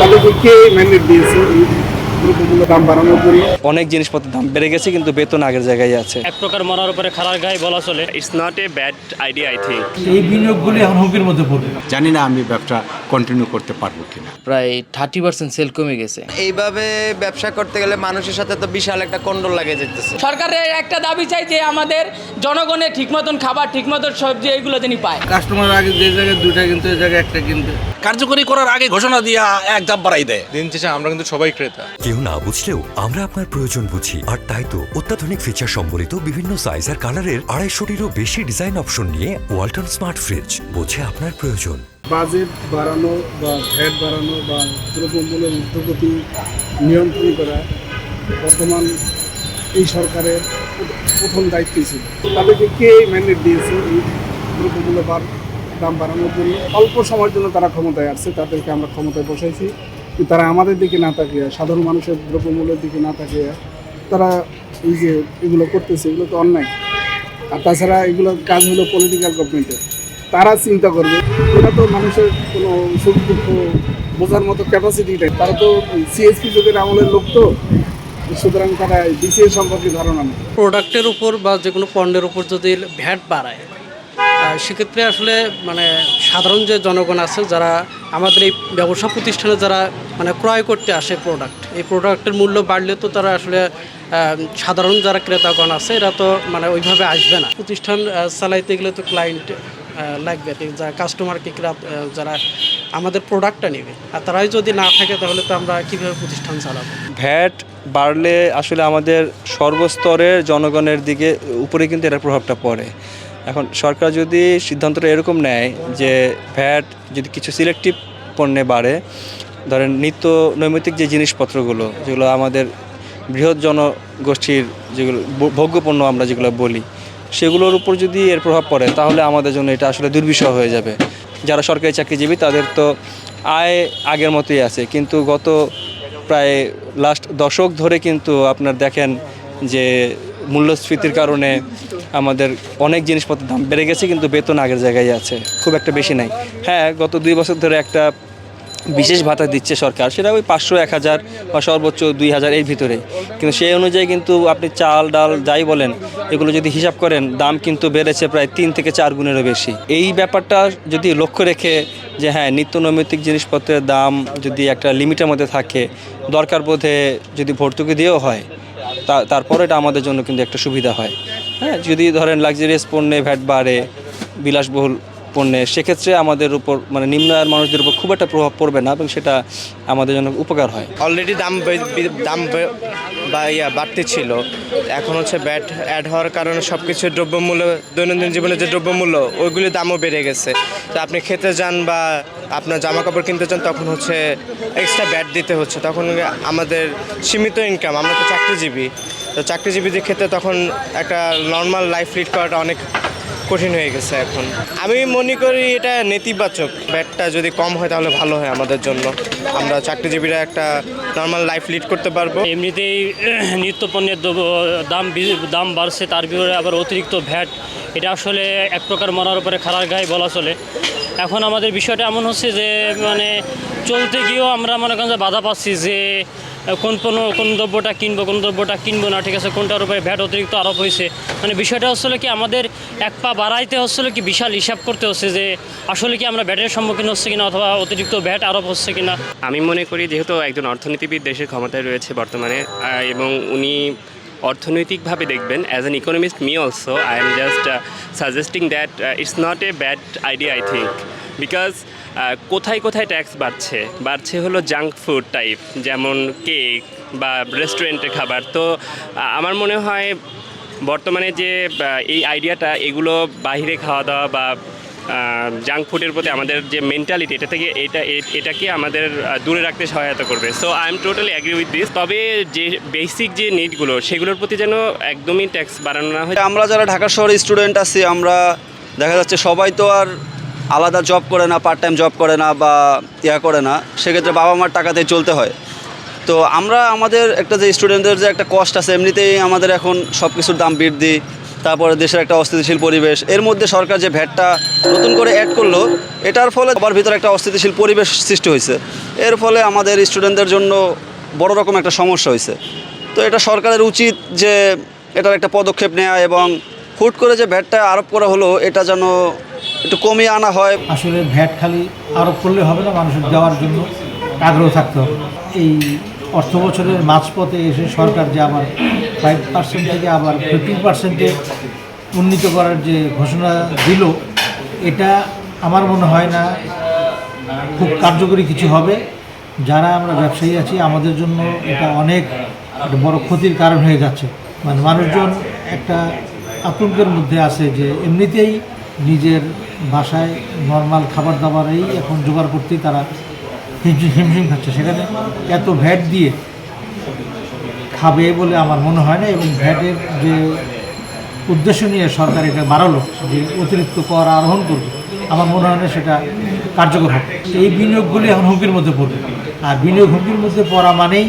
তাদেরকে কে ম্যান্ডেট দিয়েছে দাম বাড়ানোর জন্য অনেক জিনিসপত্রের দাম বেড়ে গেছে কিন্তু বেতন আগের জায়গায় আছে। এক প্রকার মরার উপরে খারাপ গায়ে বলা চলে। It's not a bad idea, I think. এই বিনিয়োগগুলি এখন হুমকির মধ্যে পড়বে। জানি না আমি ব্যবসা কন্টিনিউ করতে পারব কিনা। প্রায় থার্টি পার্সেন্ট সেল কমে গেছে। এইভাবে ব্যবসা করতে গেলে মানুষের সাথে তো বিশাল একটা কন্ডল লাগে যেতেছে। সরকারের একটা দাবি চাই যে আমাদের জনগণের ঠিক মতন খাবার ঠিক মতন সবজি এইগুলো যিনি পায়। কাস্টমার আগে যে জায়গায় দুইটা কিন্তু এই জায়গায় একটা কিনবে। কার্যকরী করার আগে ঘোষণা দিয়া এক ধাপ বাড়াই দেয়। দিন শেষে আমরা কিন্তু সবাই ক্রেতা। কেউ না বুঝলেও আমরা আপনার প্রয়োজন বুঝি। আর তাই তো অত্যাধুনিক ফিচার সম্বলিত বিভিন্ন সাইজ আর কালারের আড়াইশোটিরও বেশি ডিজাইন অপশন নিয়ে ওয়ালটন স্মার্ট ফ্রিজ বোঝে আপনার প্রয়োজন। বাজেট বাড়ানো বা ভ্যাট বাড়ানো বা দ্রব্যমূল্যের ঊর্ধ্বগতি নিয়ন্ত্রণ করা বর্তমান এই সরকারের প্রথম দায়িত্ব ছিল। তাদেরকে কে ম্যান্ডেট দিয়েছে এই দ্রব্যমূল্য বার- দাম বাড়ানোর জন্য অল্প সময়ের জন্য তারা ক্ষমতায় আসছে, তাদেরকে আমরা ক্ষমতায় বসাইছি। তারা আমাদের দিকে না তাকিয়ে, সাধারণ মানুষের দ্রব্যমূল্যের দিকে না তাকিয়ে তারা এই যে এগুলো করতেছে, এগুলো তো অন্যায়। আর তাছাড়া এগুলো কাজ হলো পলিটিক্যাল গভর্নমেন্টের তারা চিন্তা করবে এটা তো মানুষের কোনো সুখ দুঃখ বোঝার মতো ক্যাপাসিটিটাই তারা তো সিএসপি যুগের আমলের লোক তো। সুতরাং তারা ডিসিএ সম্পর্কে ধারণা নেই। প্রোডাক্টের উপর বা যে কোনো পণ্যের উপর যদি ভ্যাট বাড়ায় সেক্ষেত্রে আসলে মানে সাধারণ যে জনগণ আছে, যারা আমাদের এই ব্যবসা প্রতিষ্ঠানে যারা মানে ক্রয় করতে আসে প্রোডাক্ট এই প্রোডাক্টের মূল্য বাড়লে তো তারা আসলে সাধারণ যারা ক্রেতাগণ আছে, এরা তো মানে ওইভাবে আসবে না। প্রতিষ্ঠান চালাইতে গেলে তো ক্লায়েন্ট লাগবে। যারা কাস্টমারকে যারা আমাদের প্রোডাক্টটা নেবে, আর তারাই যদি না থাকে, তাহলে তো আমরা কীভাবে প্রতিষ্ঠান চালাবো? ভ্যাট বাড়লে আসলে আমাদের সর্বস্তরের জনগণের দিকে, উপরে কিন্তু এটার প্রভাবটা পড়ে। এখন সরকার যদি সিদ্ধান্তটা এরকম নেয় যে ভ্যাট যদি কিছু সিলেক্টিভ পণ্যে বাড়ে, ধরেন নিত্য নৈমিত্তিক যে জিনিসপত্রগুলো, যেগুলো আমাদের বৃহৎ জনগোষ্ঠীর যেগুলো ভোগ্যপণ্য আমরা যেগুলো বলি, সেগুলোর উপর যদি এর প্রভাব পড়ে, তাহলে আমাদের জন্য এটা আসলে দুর্বিষহ হয়ে যাবে। যারা সরকারি চাকরিজীবী, তাদের তো আয় আগের মতোই আছে। কিন্তু গত প্রায় লাস্ট দশক ধরে কিন্তু আপনার দেখেন যে মূল্যস্ফীতির কারণে আমাদের অনেক জিনিসপত্রের দাম বেড়ে গেছে, কিন্তু বেতন আগের জায়গায় আছে, খুব একটা বেশি নাই। হ্যাঁ গত দুই বছর ধরে একটা বিশেষ ভাতা দিচ্ছে সরকার, সেটা ওই পাঁচশো, এক হাজার বা সর্বোচ্চ দুই হাজার এর ভিতরে। কিন্তু সেই অনুযায়ী কিন্তু আপনি চাল, ডাল যাই বলেন, এগুলো যদি হিসাব করেন, দাম কিন্তু বেড়েছে প্রায় তিন থেকে চার গুণেরও বেশি। এই ব্যাপারটা যদি লক্ষ্য রেখে যে হ্যাঁ নিত্য নৈমিত্তিক জিনিসপত্রের দাম যদি একটা লিমিটের মধ্যে থাকে, দরকার বোধে যদি ভর্তুকি দিয়েও হয় তারপরে এটা আমাদের জন্য কিন্তু একটা সুবিধা হয়। হ্যাঁ যদি ধরেন লাক্সারিয়াস পণ্যে ভ্যাট বাড়ে বিলাসবহুল পণ্যে, সেক্ষেত্রে আমাদের উপর মানে নিম্ন আয়ের মানুষদের উপর খুব একটা প্রভাব পড়বে না এবং সেটা আমাদের জন্য উপকার হয়। অলরেডি দাম দাম বে- বা ইয়া বাড়তে ছিল। এখন হচ্ছে ব্যাট, অ্যাড হওয়ার কারণে সব কিছুর দ্রব্যমূল্য, দৈনন্দিন জীবনে যে দ্রব্যমূল্য, ওইগুলির দামও বেড়ে গেছে। তো আপনি খেতে যান বা আপনার জামা কাপড় কিনতে চান তখন হচ্ছে এক্সট্রা ব্যাট দিতে হচ্ছে। তখন আমাদের সীমিত ইনকাম আমরা তো চাকরিজীবী। তো চাকরিজীবীদের ক্ষেত্রে তখন একটা নর্মাল লাইফ লিড করাটা অনেক কঠিন হয়ে গেছে এখন। আমি মনে করি এটা নেতিবাচক। ব্যাটটা যদি কম হয় তাহলে ভালো হয় আমাদের জন্য। আমরা চাকরিজীবীরা একটা নর্মাল লাইফ লিড করতে পারব। এমনিতেই নিত্য পণ্যের দাম দাম বাড়ছে, তার বিপরে আবার অতিরিক্ত ভ্যাট এটা আসলে এক প্রকার মরার উপরে খারার গায়ে বলা চলে। এখন আমাদের বিষয়টা এমন হচ্ছে যে মানে চলতে গিয়েও আমরা মনে করেন যে বাধা পাচ্ছি যে কোন পণ্য, কোন দ্রব্যটা কিনবো, কোন দ্রব্যটা কিনবো না, ঠিক আছে, কোনটার উপরে ভ্যাট অতিরিক্ত আরোপ হয়েছে। মানে বিষয়টা হচ্ছিল কি, আমাদের এক পা বাড়াইতে হচ্ছিল কি, বিশাল হিসাব করতে হচ্ছে যে, আসলে কি আমরা ভ্যাটের সম্মুখীন হচ্ছে কিনা অথবা অতিরিক্ত ভ্যাট আরোপ হচ্ছে কিনা। আমি মনে করি যেহেতু একজন অর্থনীতিবিদ দেশের ক্ষমতায় রয়েছে বর্তমানে এবং উনি অর্থনৈতিকভাবে দেখবেন as an economist me also I am just suggesting that it's not a bad idea I think because কোথায় কোথায় ট্যাক্স বাড়ছে? বাড়ছে হলো জাঙ্ক ফুড টাইপ যেমন কেক বা রেস্টুরেন্টের খাবার। তো আমার মনে হয় বর্তমানে যে এই আইডিয়াটা এগুলো বাইরে খাওয়া দাওয়া বা জাঙ্ক ফুডের প্রতি আমাদের যে মেন্টালিটি এটা থেকে এটা এটাকে আমাদের দূরে রাখতে সহায়তা করবে। So I am totally agree with this তবে যে বেসিক যে নিডগুলো সেগুলোর প্রতি যেন একদমই ট্যাক্স বাড়ানো না হয়। আমরা যারা ঢাকা শহরে স্টুডেন্ট আছি, আমরা দেখা যাচ্ছে সবাই তো আর আলাদা জব করে না পার্ট টাইম জব করে না বা ইয়া করে না, সেক্ষেত্রে বাবা মার টাকাতেই চলতে হয়। তো আমরা আমাদের একটা যে স্টুডেন্টদের যে একটা কষ্ট আছে, এমনিতেই আমাদের এখন সব কিছুর দাম বৃদ্ধি, তারপরে দেশের একটা অস্থিতিশীল পরিবেশ, এর মধ্যে সরকার যে ভ্যাটটা নতুন করে অ্যাড করল, এটার ফলে সবার ভিতরে একটা অস্থিতিশীল পরিবেশ সৃষ্টি হয়েছে। এর ফলে আমাদের স্টুডেন্টদের জন্য বড় রকম একটা সমস্যা হয়েছে। তো এটা সরকারের উচিত যে এটার একটা পদক্ষেপ নেওয়া এবং হুট করে যে ভ্যাটটা আরোপ করা হলো, এটা যেন একটু কমিয়ে আনা হয়। আসলে ভ্যাট খালি আরোপ করলে হবে না, মানুষের দেওয়ার জন্য আগ্রহ থাকতে হবে। এই অর্থ বছরের মাঝপথে এসে সরকার যে আবার ফাইভ পার্সেন্ট থেকে আবার ফিফটিন পার্সেন্টে উন্নীত করার যে ঘোষণা দিল, এটা আমার মনে হয় না খুব কার্যকরী কিছু হবে। যারা আমরা ব্যবসায়ী আছি, আমাদের জন্য এটা অনেক বড় ক্ষতির কারণ হয়ে যাচ্ছে। মানে মানুষজন একটা আতঙ্কের মধ্যে আছে যে এমনিতেই নিজের বাসায় নর্মাল খাবার দাবারেই এখন জোগাড় করতেই তারা হিমশিম খাচ্ছে। সেখানে এত ভ্যাট দিয়ে খাবে বলে আমার মনে হয় না এবং ভ্যাটের যে উদ্দেশ্য নিয়ে সরকার এটা বাড়ালো যে অতিরিক্ত কর আরোহণ করবে, আমার মনে হয় না সেটা কার্যকর হবে। এই বিনিয়োগগুলি এখন হুমকির মধ্যে পড়বে। আর বিনিয়োগ হুমকির মধ্যে পড়া মানেই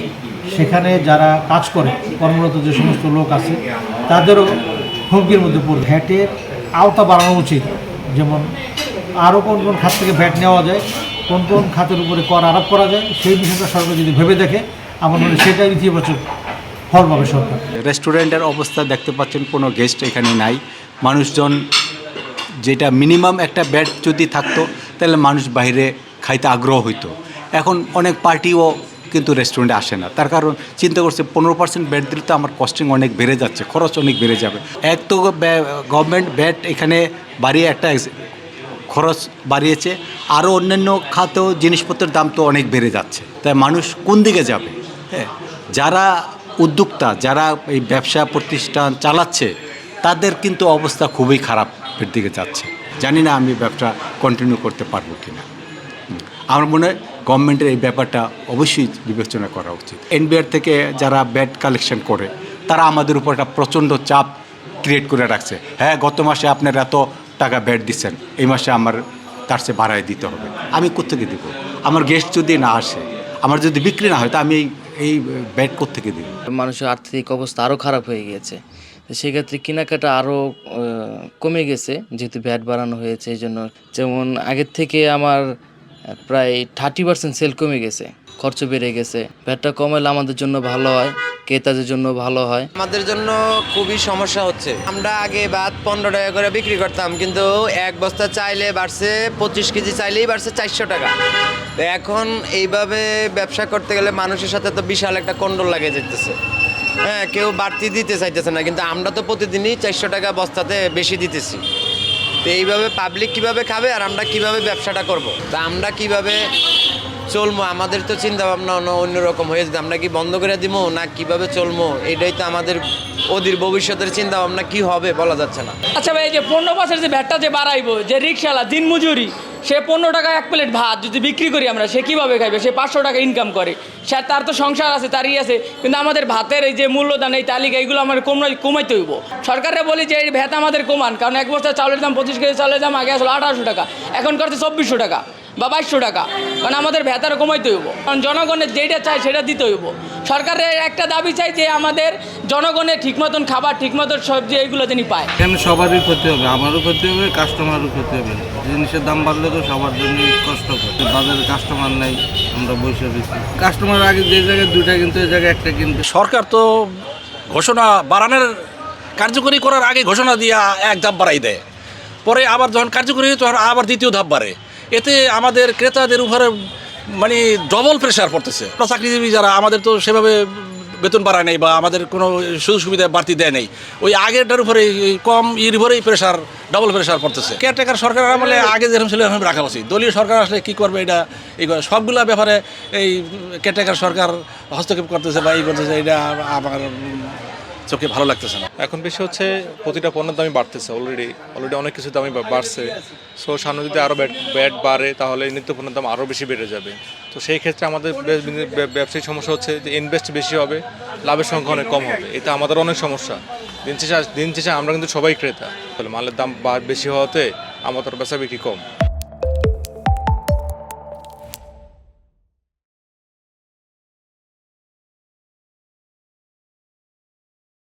সেখানে যারা কাজ করে, কর্মরত যে সমস্ত লোক আছে, তাদেরও হুমকির মধ্যে পড়বে। ভ্যাটের আওতা বাড়ানো উচিত। যেমন আরও কোন কোন খাত থেকে ভ্যাট নেওয়া যায়, কোন কোন খাতের উপরে কর আরোপ করা যায়, সেই বিষয়টা সরকার যদি ভেবে দেখে, আমার মনে সেটাই ইতিবাচক ফল পাবে সরকার। রেস্টুরেন্টের অবস্থা দেখতে পাচ্ছেন, কোনো গেস্ট এখানে নাই। মানুষজন যেটা মিনিমাম একটা বেড যদি থাকতো, তাহলে মানুষ বাইরে খাইতে আগ্রহ হইতো। এখন অনেক পার্টিও কিন্তু রেস্টুরেন্টে আসে না। তার কারণ চিন্তা করছে, পনেরো পার্সেন্ট বেড দিলে তো আমার কস্টিং অনেক বেড়ে যাচ্ছে, খরচ অনেক বেড়ে যাবে। এক তো গভর্নমেন্ট বেড এখানে বাড়িয়ে একটা খরচ বাড়িয়েছে আরও অন্যান্য খাতেও জিনিসপত্রের দাম তো অনেক বেড়ে যাচ্ছে। তাই মানুষ কোন দিকে যাবে? হ্যাঁ যারা উদ্যোক্তা, যারা এই ব্যবসা প্রতিষ্ঠান চালাচ্ছে, তাদের কিন্তু অবস্থা খুবই খারাপের দিকে যাচ্ছে। জানি না আমি ব্যবসা কন্টিনিউ করতে পারব কি না আমার মনে হয় গভর্নমেন্টের এই ব্যাপারটা অবশ্যই বিবেচনা করা উচিত। এনবিআর থেকে যারা ব্যাট কালেকশন করে, তারা আমাদের উপর একটা প্রচণ্ড চাপ ক্রিয়েট করে রাখছে। হ্যাঁ গত মাসে আপনার এত টাকা ব্যাট দিচ্ছেন, এই মাসে আমার তার চেয়ে বাড়ায় দিতে হবে। আমি কোথেকে দিব? আমার গেস্ট যদি না আসে, আমার যদি বিক্রি না হয়, তা আমি এই এই ব্যাট কোথেকে দিব? মানুষের আর্থিক অবস্থা আরও খারাপ হয়ে গিয়েছে। সেক্ষেত্রে কেনাকাটা আরও কমে গেছে, যেহেতু ব্যাট বাড়ানো হয়েছে, এই জন্য। যেমন আগের থেকে আমার প্রায় থার্টি পার্সেন্ট সেল কমে গেছে, খরচ বেড়ে গেছে। ভ্যাটটা কমালে আমাদের জন্য ভালো হয়, ক্রেতাদের জন্য ভালো হয়। আমাদের জন্য খুবই সমস্যা হচ্ছে। আমরা আগে বাদ পনেরো টাকা করে বিক্রি করতাম, কিন্তু এক বস্তা চাইলে বাড়ছে পঁচিশ কেজি, চাইলেই বাড়ছে চারশো টাকা। তো এখন এইভাবে ব্যবসা করতে গেলে মানুষের সাথে তো বিশাল একটা কন্ডল লাগে যেতেছে। হ্যাঁ কেউ বাড়তি দিতে চাইতেছে না, কিন্তু আমরা তো প্রতিদিনই চারশো টাকা বস্তাতে বেশি দিতেছি। তো এইভাবে পাবলিক কীভাবে খাবে আর আমরা কীভাবে ব্যবসাটা করব। তা আমরা কীভাবে চলবো আমাদের তো চিন্তা ভাবনা অন্য অন্যরকম হয়ে যেত আমরা কি বন্ধ করে দিব না কীভাবে চলবো এটাই তো আমাদের ওদের ভবিষ্যতের চিন্তা ভাবনা কি হবে বলা যাচ্ছে না। আচ্ছা ভাই, এই যে পনেরো বছর যে ভ্যাটটা যে বাড়াইবো, যে রিক্সালা দিন মজুরি, সে পনেরো টাকা এক প্লেট ভাত যদি বিক্রি করি আমরা, সে কীভাবে খাইবে? সে পাঁচশো টাকা ইনকাম করে। সে তার তো সংসার আছে, তারই আছে, কিন্তু আমাদের ভাতের এই যে মূল্যদান, এই তালিকা এইগুলো আমার কমাই কমাইতে হইব। সরকারে বলি যে, এই ভ্যাট আমাদের কমান, কারণ এক বস্তা চাউলের দাম পঁচিশ কেজি চাউলের দাম আগে আসলো আঠারোশো টাকা, এখন করছে চব্বিশশো টাকা। বা বাইশশো টাকা। কারণ আমাদের ভেতার কমাইতে হইব। কারণ জনগণের যেটা চাই সেটা দিতে হইব। সরকারের একটা দাবি চাই যে আমাদের জনগণের ঠিক মতন খাবার ঠিক মতন সবজি এইগুলো যিনি পায়। এখানে সবারই ক্ষতি হবে? আমারও ক্ষতি হবে কাস্টমারও ক্ষতি হবে। জিনিসের দাম বাড়লে তো সবার জন্যই কষ্ট হবে বাজারে কাস্টমার নাই আমরা বসে রয়েছি। কাস্টমার আগে যে জায়গায় দুইটা কিন্তু এই জায়গায় একটা কিনতে সরকার তো ঘোষণা বাড়ানোর কার্যকরী করার আগে ঘোষণা দিয়া এক ধাপ বাড়াই দেয়। পরে আবার যখন কার্যকরী হয় তখন আবার দ্বিতীয় ধাপ বাড়ে। এতে আমাদের ক্রেতাদের উপরে মানে ডবল প্রেশার পড়তেছে। চাকরিজীবী যারা, আমাদের তো সেভাবে বেতন বাড়ায় নেই বা আমাদের কোনো সুযোগ সুবিধা বাড়তি দেয় নেই। ওই আগেরটার উপরে কম ইর উপরেই প্রেশার ডবল প্রেশার পড়তেছে। কেয়ারটেকার সরকার আমলে আগে যেরকম ছিল, এরকম রাখা উচিত। দলীয় সরকার আসলে কী করবে এটা, এই। সবগুলা ব্যাপারে এই কেয়ারটেকার সরকার হস্তক্ষেপ করতেছে বা এই করতেছে, এটা আমার চোখে ভালো লাগতেছে না। এখন বেশি হচ্ছে প্রতিটা পণ্যের দামই বাড়তেছে অলরেডি অলরেডি অনেক কিছু দামই বাড়ছে। সো সামনে যদি আরও ব্যাট ব্যাট বাড়ে, তাহলে নিত্য পণ্যের দাম আরও বেশি বেড়ে যাবে। তো সেই ক্ষেত্রে আমাদের ব্যবসায়িক সমস্যা হচ্ছে যে ইনভেস্ট বেশি হবে, লাভের সংখ্যা অনেক কম হবে। এটা আমাদের অনেক সমস্যা। দিন শেষে দিন শেষে আমরা কিন্তু সবাই ক্রেতা। তাহলে মালের দাম বেশি হওয়াতে আমাদের বেচা বিক্রি কম।